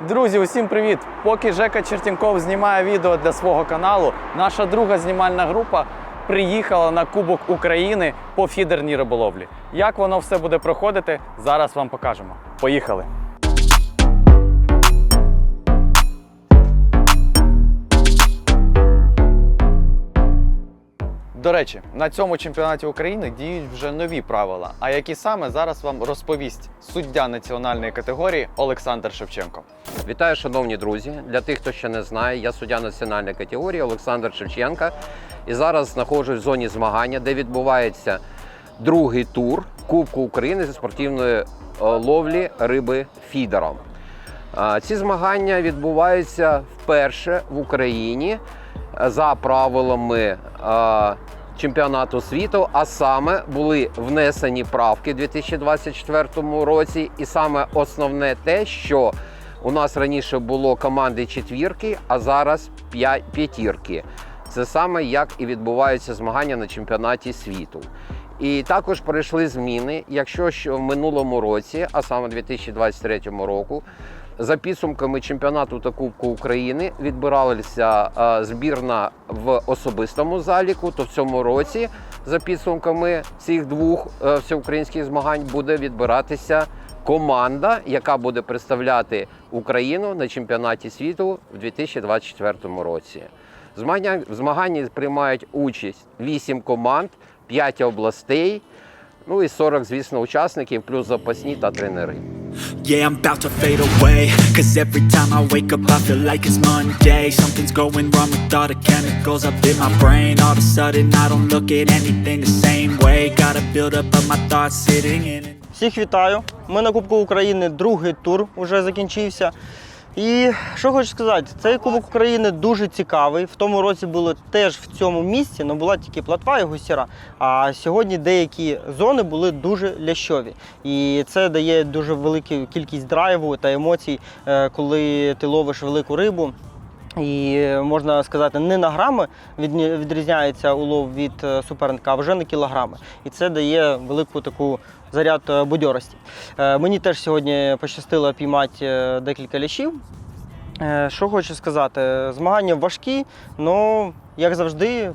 Друзі, усім привіт! Поки Жека Чертінков знімає відео для свого каналу, наша друга знімальна група приїхала на Кубок України по фідерній риболовлі. Як воно все буде проходити, зараз вам покажемо. Поїхали! До речі, на цьому чемпіонаті України діють вже нові правила. А які саме зараз вам розповість суддя національної категорії Олександр Шевченко. Вітаю, шановні друзі. Для тих, хто ще не знає, я суддя національної категорії Олександр Шевченка. І зараз знаходжусь в зоні змагання, де відбувається другий тур Кубку України зі спортивної е, ловлі риби фідером. Е, Ці змагання відбуваються вперше в Україні е, за правилами чемпіонату світу, а саме були внесені правки в 2024 році. І саме основне те, що у нас раніше було команди четвірки, а зараз п'ятірки. Це саме як і відбуваються змагання на чемпіонаті світу. І також пройшли зміни, якщо що в минулому році, а саме 2023 року, за підсумками чемпіонату та Кубку України відбиралася е, збірна в особистому заліку, то в цьому році, за підсумками цих двох е, всеукраїнських змагань, буде відбиратися команда, яка буде представляти Україну на чемпіонаті світу в 2024 році. В змаганні приймають участь 8 команд, 5 областей, ну і 40, звісно, учасників, плюс запасні та тренери. Yeah, I'm about to fade away Cause every time I wake up I feel like it's Monday Something's going wrong with all the chemicals up in my brain All of a sudden I don't look at anything the same way Gotta build up of my thoughts sitting in it Всіх вітаю. Ми на Кубку України другий тур уже закінчився. І що хочу сказати, цей Кубок України дуже цікавий. В тому році було теж в цьому місці, але була тільки платва і гусіра. А сьогодні деякі зони були дуже лящові. І це дає дуже велику кількість драйву та емоцій, е, коли ти ловиш велику рибу. І можна сказати, не на грами відрізняється улов від е, суперника, а вже на кілограми. І це дає велику таку заряд е, будьорості. Е, Мені теж сьогодні пощастило піймати е, декілька лящів. Е, Що хочу сказати, змагання важкі, але як завжди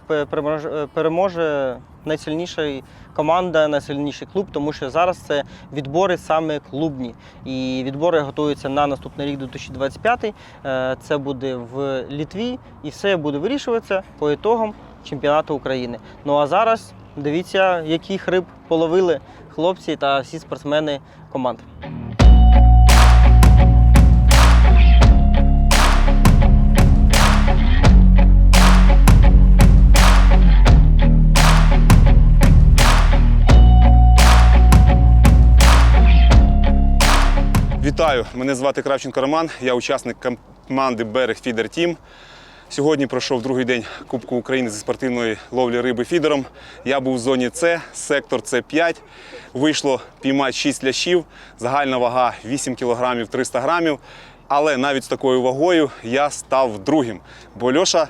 переможе, е, найсильніша команда, найсильніший клуб, тому що зараз це відбори саме клубні. І відбори готуються на наступний рік 2025. Е, Це буде в Літві, і все буде вирішуватися по ітогам чемпіонату України. Ну а зараз дивіться, яких риб половили хлопці та всі спортсмени команд. Вітаю! Мене звати Кравченко Роман. Я учасник команди Берег Фідер Тім. Сьогодні пройшов другий день Кубку України зі спортивної ловлі риби фідером. Я був в зоні С, сектор С5. Вийшло піймати 6 лящів, загальна вага 8 кг 300 грамів. Але навіть з такою вагою я став другим, бо Льоша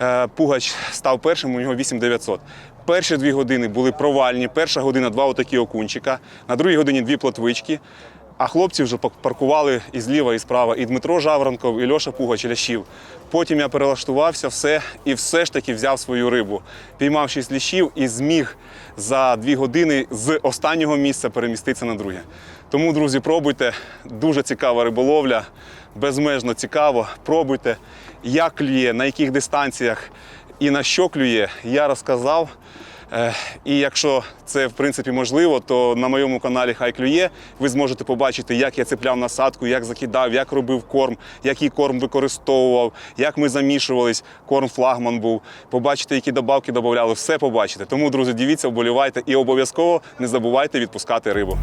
е, Пугач став першим, у нього 8900. Перші дві години були провальні. Перша година два отакі окунчика, на другій годині дві плотвички. А хлопці вже паркували і зліва, і справа. І Дмитро Жавранков, і Льоша Пугач лящів. Потім я перелаштувався, все, і все ж таки взяв свою рибу. Піймав шість лящів і зміг за дві години з останнього місця переміститися на друге. Тому, друзі, пробуйте. Дуже цікава риболовля, безмежно цікаво. Пробуйте, як клює, на яких дистанціях і на що клює, я розказав. Е, І якщо це в принципі можливо, то на моєму каналі Хай клює ви зможете побачити, як я цепляв насадку, як закидав, як робив корм, який корм використовував, як ми замішувались, корм флагман був. Побачите, які добавки додавали, все побачите. Тому, друзі, дивіться, вболівайте і обов'язково не забувайте відпускати рибу.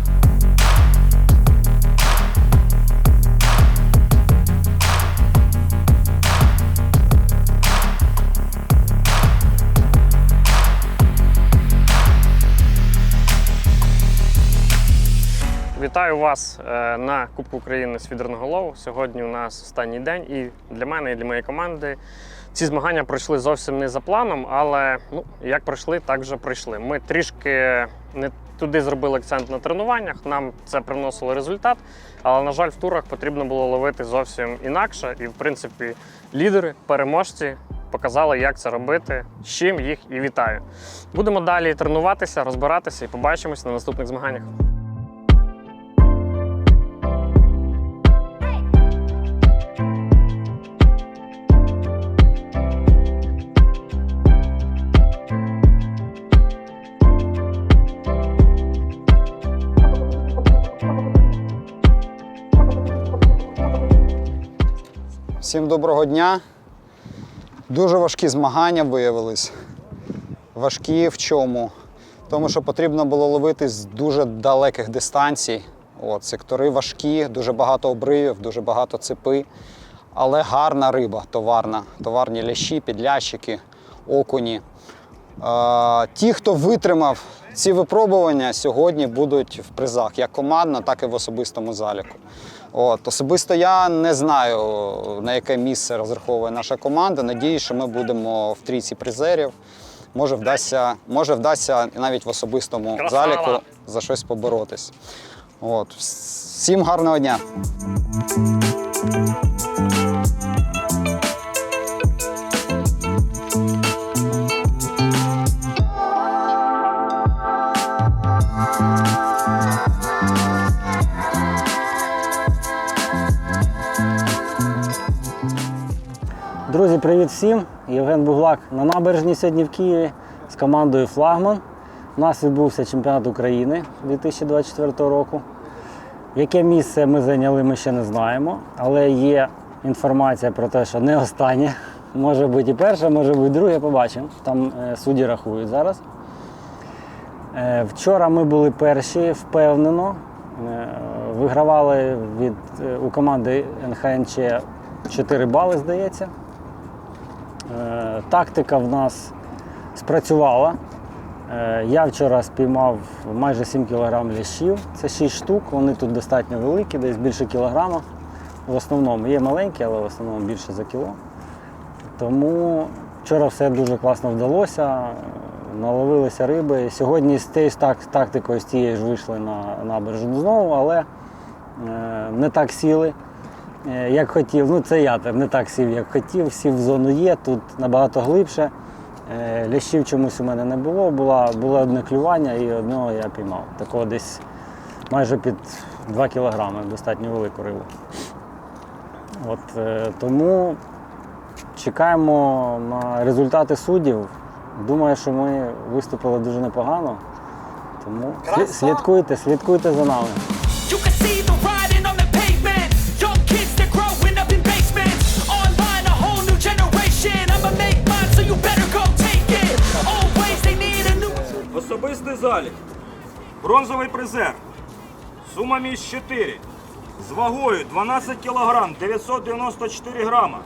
Вітаю вас е, на Кубку України з фідерного лову. Сьогодні у нас останній день, і для мене, і для моєї команди Ці змагання пройшли зовсім не за планом, але ну, як пройшли, так вже пройшли. Ми трішки не туди зробили акцент на тренуваннях, нам це приносило результат. Але, на жаль, в турах потрібно було ловити зовсім інакше. І, в принципі, лідери, переможці показали, як це робити, з чим їх і вітаю. Будемо далі тренуватися, розбиратися і побачимось на наступних змаганнях. Всім доброго дня. Дуже важкі змагання виявились. Важкі в чому? Тому що потрібно було ловити з дуже далеких дистанцій. От, сектори важкі, дуже багато обривів, дуже багато цепи. Але гарна риба, товарна. Товарні лящі, підлящики, окуні. Е, ті, хто витримав ці випробування, сьогодні будуть в призах як командно, так і в особистому заліку. От, особисто я не знаю, на яке місце розраховує наша команда. Надіюсь, що ми будемо в трійці призерів. Може вдасться, може вдасться навіть в особистому Красава! заліку за щось поборотись. От. Всім гарного дня! Друзі, привіт всім! Євген Буглак на набережні сьогодні в Києві з командою Флагман. У нас відбувся чемпіонат України 2024 року. Яке місце ми зайняли, ми ще не знаємо, але є інформація про те, що не останнє. Може бути і перше, може бути друге, побачимо. Там е, судді рахують зараз. Е, Вчора ми були перші, впевнено. Е, Вигравали від, у команди НХНЧ 4 бали, здається. Е, Тактика в нас спрацювала. Е, Я вчора спіймав майже 7 кг лящів. Це 6 штук, вони тут достатньо великі, десь більше кілограма. В основному є маленькі, але в основному більше за кіло. Тому вчора все дуже класно вдалося, наловилися риби. Сьогодні з тією так- тактикою з тієї ж вийшли на набережну знову, але е, не так сіли, як хотів. Ну, це я не так сів, як хотів. Сів в зону є, тут набагато глибше. Е, Лящів чомусь у мене не було. Була, було одне клювання і одного я піймав. Такого десь майже під 2 кілограми, достатньо велику рибу. От, е, тому чекаємо на результати суддів. Думаю, що ми виступили дуже непогано. Тому слідкуйте, слідкуйте за нами. Особистий залік. Бронзовий призер. Сума місць 4. З вагою 12 кг 994 грама.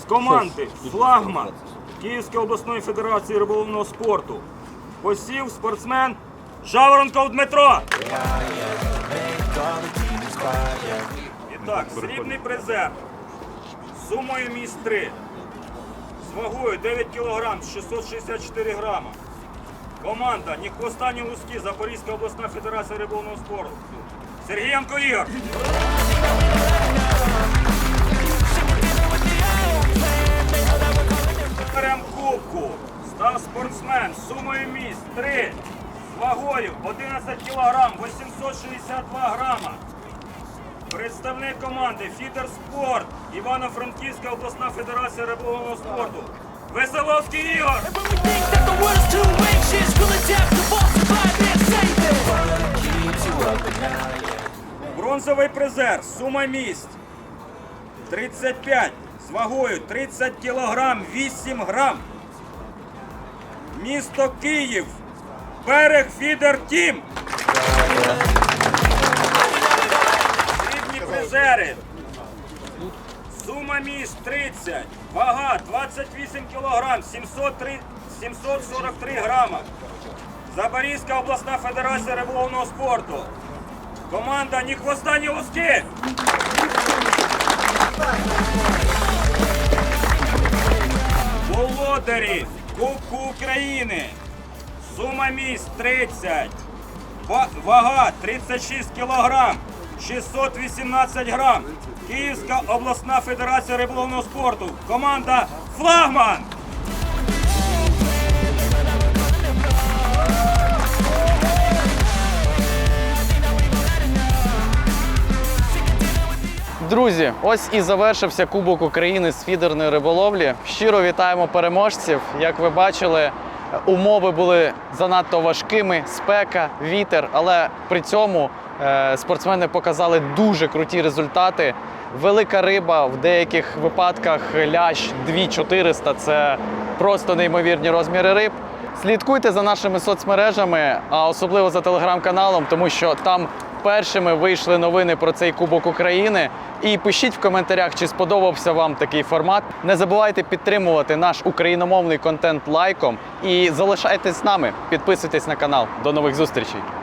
З команди Флагман Київської обласної федерації риболовного спорту. Посів спортсмен Жаворонков Дмитро. І так, срібний призер. Сумою місць 3. З вагою 9 кг 664 грама. Команда ні хвоста, ні луски, Запорізька обласна федерація риболовного спорту. Сергієнко Ігор. Берем кубку. Став спортсмен сумою місць 3. З вагою 11 кг 862 грама. Представник команди Фідер Спорт Івано-Франківська обласна федерація риболовного спорту. Веселовський Ігор. Бронзовий призер, сума місць 35 з вагою 30 кілограм 8 грам. Місто Київ. Берег Фідер Тім. Срібні призери. Сума місць 30. Вага 28 кілограм 703 743 грама. Запорізька обласна федерація риболовного спорту. Команда ні хвоста, ні луски. Володарі Кубку України. Сума місць 30. Вага 36 кг, 618 грам. Київська обласна федерація риболовного спорту. Команда Флагман. Друзі, ось і завершився Кубок України з фідерної риболовлі. Щиро вітаємо переможців. Як ви бачили, умови були занадто важкими, спека, вітер, але при цьому е, спортсмени показали дуже круті результати. Велика риба в деяких випадках лящ 2400 – це просто неймовірні розміри риб. Слідкуйте за нашими соцмережами, а особливо за телеграм-каналом, тому що там першими вийшли новини про цей Кубок України. І пишіть в коментарях, чи сподобався вам такий формат. Не забувайте підтримувати наш україномовний контент лайком і залишайтесь з нами. Підписуйтесь на канал. До нових зустрічей!